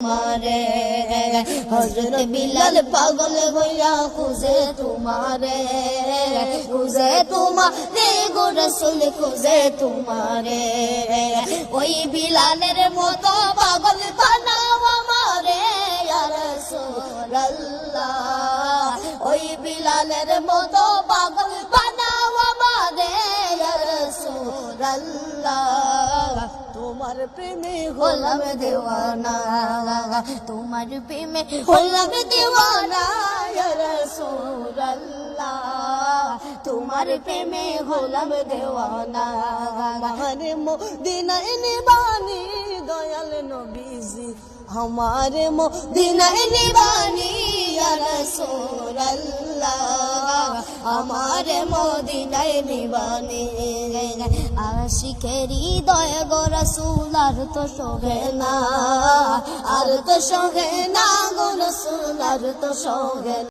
তোমারে। হজরত বিলাল পাগল হইয়া, খুঁজে তোমারে। খুঁজে তোমারে গো খুঁজে তোমারে। ওই বিলালের মতো পাগল বানাও আমারে রাসূলুল্লাহ। ওই বিলালের মতো পাগল বানাও আমারে রাসূলুল্লাহ। তোমার প্রেমে হলাম দেওয়ানা তোমার প্রেমে হলাম দেওয়ানা ইয়া রাসূলুল্লাহ তোমার প্রেমে হলাম দেওয়ানা हमारे मोदिनाए निबानी दयाल नबीजी हमारे দিনাই নিবানি ইয়া রাসূলুল্লাহ আমার মদিনায় নিবানি। আশিকের হৃদয় গো রাসূল, আর তো সঙ্গে না। আর তো সঙ্গে না গো আর তো সহে